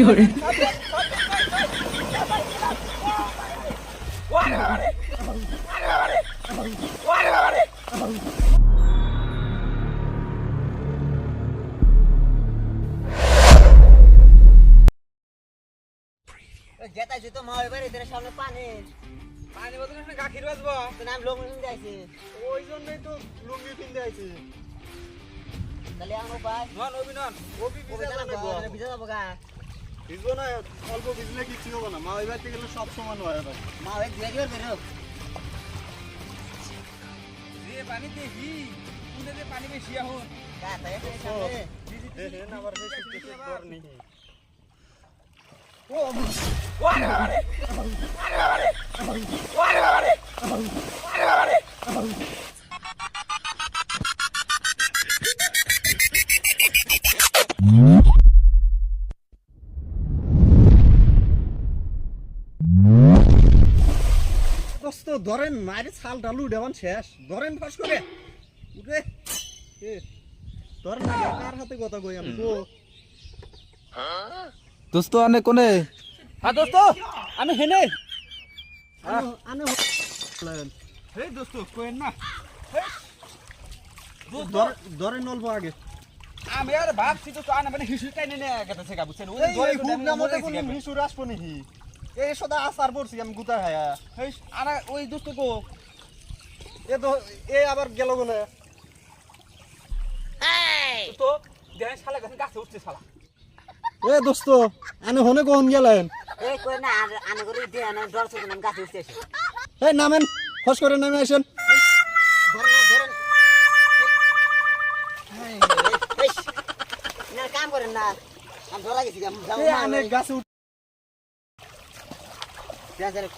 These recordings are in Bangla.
有人，যেতাইছি তো মা এবার এদের সামনে পানি। পানি বোতল এখানে গাখির বাজবো। তো নাম যাইছি ওই জন্যই তো লুঙ্গি কিনতে আইছি। তাহলে আমার উপায় নন অভি নন। অভি ভিজা জানা লাগবো যাব গা। ভিজবো না অল্প ভিজলে কিছু হবে না মা ওই বাড়িতে গেলে সব সমান হয় ভাই মা ওই দিয়ে দিবে বেরো যে পানি দেখি যে পানি বেশি এখন গা তাই এসে সামনে দেখেন আবার দোস্ত ধরেন মারি ছাল ডালু দেওয়ান শেষ। ধরেন ফাঁস করে। উঠে। ধরেন কার হাতে কথা কই আমি? দোস্ত আনে কোনে? হ্যাঁ দোস্ত আমি হেনে। আনো আনো হে দোস্ত কোয়েন না। ধর- ধরেন অল্প আগে। আমি আর ভাবছি তো আনা মানে হিসু টাইনে নিয়ে গেছে গা বুঝছেন? ওই ধরে তো আমি না মতে কোন এই সদা আসার পড়ছি আমি গুতা হায়া হেই, আনা ওই দোস্ত গো এ তো এ আবার গেল কোনে তো দেখেন শালা গাছে গাছে উঠছে শালা এ দোস্ত আনে হনে কোন গেলেন এই কই না আর- আনে করে দিয়ে আনে ডর ছিল নাম গাছে উঠতে এসে এই নামেন ফস করে নামে আসেন ধরেন না ধরেন না কাম করেন না আমি ধরা গেছি আমি এ আনে গাছে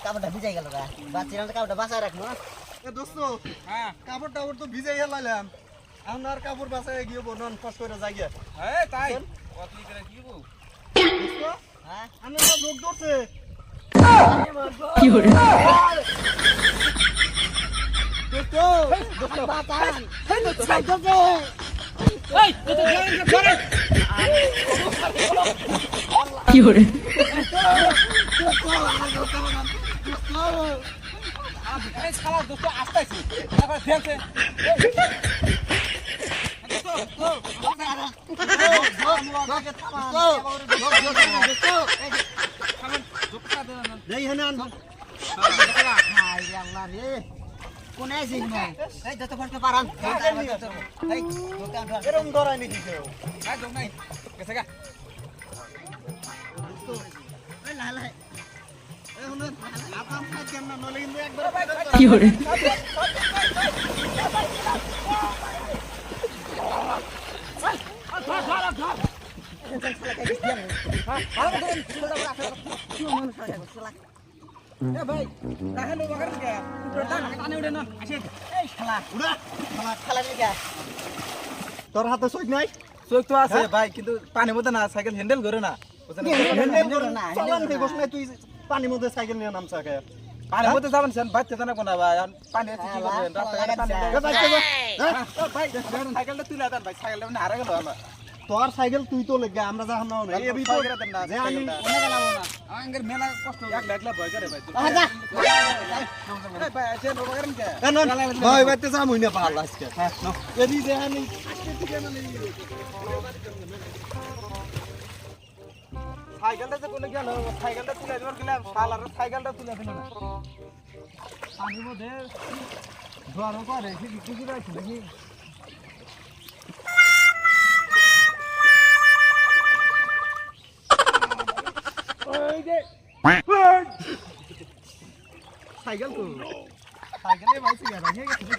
কাপড়টা ভিজাই গেল কাপড়টা হ্যাঁ। কাপড় তো ভিজাই কাপড় গিয়ে করে গিয়ে। তাই। আমি কি কোনে আছিস না এই যত ফটকে পারান এই এরকম ধরাই নাকি কেউ? হ্যাঁ যোগ নাই গেছে গা শালা নিকা হাতে সইক নাই? চোখ তো আছে ভাই কিন্তু পানির মধ্যে না সাইকেল হ্যান্ডেল করে না? হ্যান্ডেল করে না, তুই পানির মধ্যে সাইকেল নিয়ে নামছা কে পানির মধ্যে যাবেন সেন বাচ্চা জানা কোনা ভাই পানি আছে কি করবেন? রাস্তাঘাটে পানি ভাই কে হ্যাঁ ভাই সাইকেলটা তুলে দেন ভাই সাইকেলটা মানে হারা গেল আমার তোর সাইকেল তুই তো লেগে আমরা যা না এই বিপদ দেন না যে আমি সাইকেলটা। আমার মেলা কষ্ট একলা একলা ভয় করে ভাই। আজা ভাই আছে ও বাগান কে? ভাই বাইতে যাম হইনা পাহাড় আজকে হ্যাঁ এদি যে আমি সাইকেলটা যে কোনে গেল সাইকেলটা তুলে দেবার গেলাম শাল আর সাইকেলটা তুলে দিল না। পানির মধ্যে জোয়ারও করে কি কিছু রাখছে নাকি সাইকেল তো। সাইকেলে সিগারেট গেছে